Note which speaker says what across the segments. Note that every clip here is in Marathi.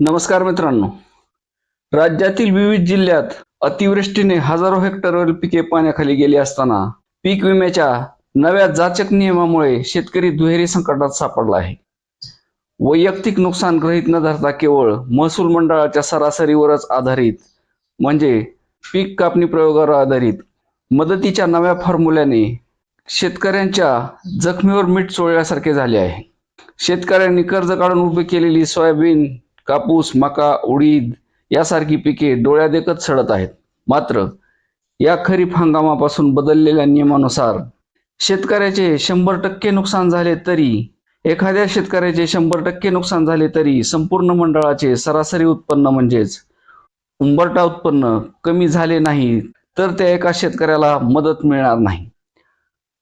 Speaker 1: नमस्कार मित्रांनो. राज्यातील विविध जिल्ह्यात अतिवृष्टीने हजारो हेक्टरवरील पिके पाण्याखाली गेली असताना पीक विम्याच्या नव्या जाचक नियमामुळे शेतकरी दुहेरी संकटात सापडला आहे. वैयक्तिक नुकसान ग्रहित न धरता केवळ महसूल मंडळाच्या सरासरीवरच आधारित म्हणजे पीक कापणी प्रयोगावर आधारित मदतीच्या नव्या फॉर्म्युल्याने शेतकऱ्यांच्या जखमीवर मीठ चोळल्यासारखे झाले आहे. शेतकऱ्यांनी कर्ज काढून उभी केलेली सोयाबीन कापूस मका उडीद यासारखी पिके डोळ्यादेखत सडत आहेत. मात्र या खरीप हंगामापासून बदललेल्या नियमानुसार शेतकऱ्याचे शंभर टक्के नुकसान झाले तरी एखाद्या शेतकऱ्याचे शंभर टक्के नुकसान झाले तरी संपूर्ण मंडळाचे सरासरी उत्पन्न म्हणजेच उंबरटा उत्पन्न कमी झाले नाही तर त्या एका शेतकऱ्याला मदत मिळणार नाही.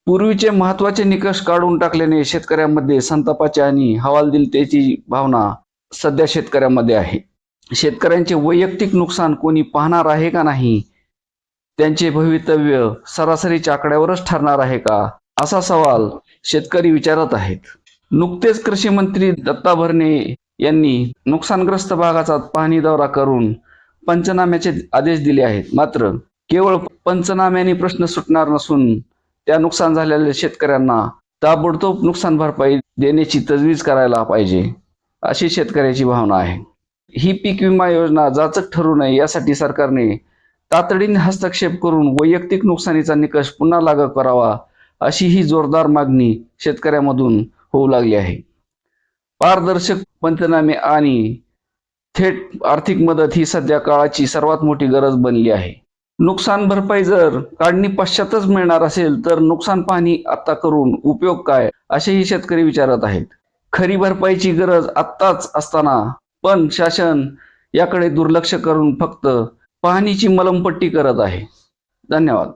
Speaker 1: पूर्वीचे महत्त्वाचे निकष काढून टाकल्याने शेतकऱ्यांमध्ये संतापाची आणि हवालदिलतेची भावना सध्या शेतकऱ्यांमध्ये आहे. शेतकऱ्यांचे वैयक्तिक नुकसान कोणी पाहणार आहे का नाही? त्यांचे भवितव्य सरासरीच्या आकड्यावरच ठरणार आहे का? असा सवाल शेतकरी विचारत आहेत. नुकतेच कृषी मंत्री दत्ता भरणे यांनी नुकसानग्रस्त भागाचा पाहणी दौरा करून पंचनाम्याचे आदेश दिले आहेत. मात्र केवळ पंचनाम्याने प्रश्न सुटणार नसून त्या नुकसान झालेल्या शेतकऱ्यांना ताबडतोब नुकसान भरपाई देण्याची तजवीज करायला पाहिजे. अशी शेतकऱ्याची भावना आहे. ही पीक विमा योजना जाचक ठरू नये यासाठी सरकारने तातडीने हस्तक्षेप करून वैयक्तिक नुकसानीचा निकष पुन्हा लागू करावा अशी ही जोरदार मागणी शेतकऱ्यामधून होऊ लागली आहे. पारदर्शक पंचनामे आणि थेट आर्थिक मदत ही सध्या काळाची सर्वात मोठी गरज बनली आहे. नुकसान भरपाई जर काढणी पश्चातच मिळणार असेल तर नुकसान पाहणी आता करून उपयोग काय असेही शेतकरी विचारत आहेत. खरी भरपाईची गरज आत्ताच असताना. पण शासन याकडे दुर्लक्ष करून फक्त पाहणीची मलमपट्टी करत आहे. धन्यवाद.